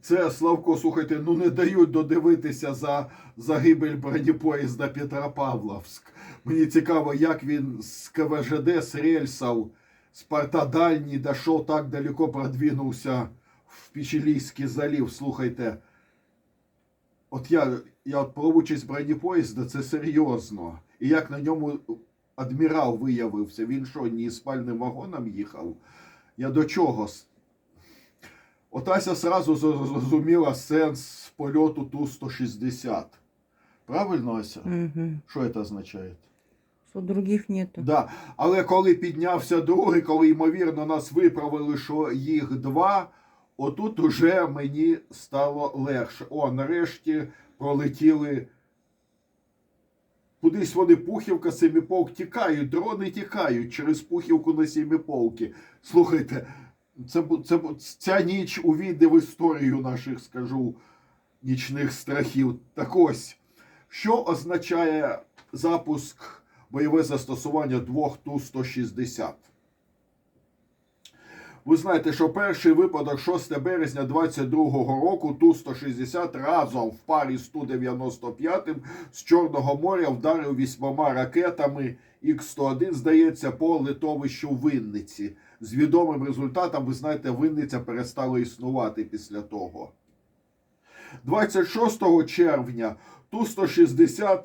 Це Славко, слухайте, ну не дають додивитися за загибель бронепоїзда Петропавловськ. Мені цікаво, як він з КВЖД, з рельсів, з порта Дальній дійшов так далеко, продвинувся в Печилійський залів. Слухайте, от я, я от про бронепоїзда, це серйозно. І як на ньому адмірал виявився, він що, не спальним вагоном їхав? Я до чого? С- От Ася сразу зрозуміла сенс польоту Ту-160. Правильно, Ася? Угу. Що це означає? Что других нету. Да. Але коли піднявся другий, коли ймовірно нас виправили, що їх два, отут уже мені стало легше. О, нарешті пролетіли. Кудись вони Пухівка, Семіполк тікають, дрони тікають через Пухівку на Семіполки. Слухайте, це, це, ця ніч увійде в історію наших, скажу, нічних страхів. Так ось, що означає запуск бойове застосування двох Ту-160? Ви знаєте, що перший випадок 6 березня 22-го року Ту-160 разом в парі з Ту-95 з Чорного моря вдарив вісьмома ракетами Х-101, здається, по литовищу Винниці. З відомим результатом, ви знаєте, Винниця перестала існувати після того. 26 червня Ту-160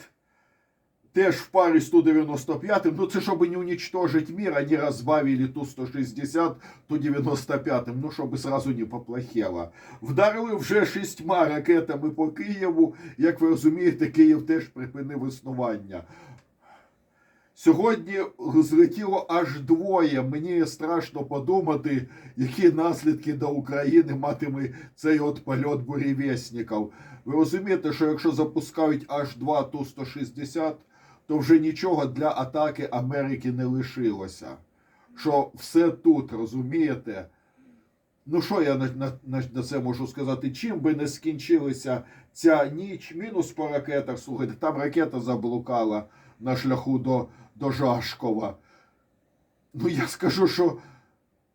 теж в парі з Ту-95, ну це щоб не уничтожить мир, они разбавили Ту-160 Ту-95, ну щоб сразу не поплохело. Вдарили вже шістьма ракетами по Києву. Як ви розумієте, Київ теж припинив існування. Сьогодні злетіло аж двоє. Мені страшно подумати, які наслідки до України матиме цей от польот бурєвєсніків. Ви розумієте, що якщо запускають аж два Ту-160, то вже нічого для атаки Америки не лишилося. Що все тут, розумієте? Ну, що я на, на, на, це можу сказати? Чим би не скінчилася ця ніч, мінус по ракетах, слухайте, там ракета заблукала на шляху до, до Жашкова. Ну, я скажу, що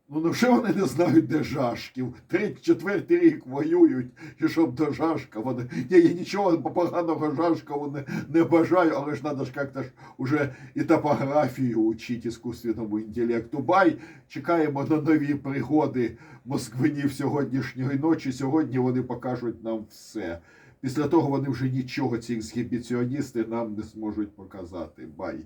ну невже вони не знають, де Жашків? Третій, четвертий рік воюють, і щоб до Жашкова. не- Ні, я нічого поганого Жашкову не, не бажаю, але ж треба ж як-то ж уже і топографію учити іскусственному інтелекту. Бай, чекаємо на нові пригоди москвинів сьогоднішньої ночі. Сьогодні вони покажуть нам все. Після того вони вже нічого, ці ексгібіціоністи, нам не зможуть показати. Бай.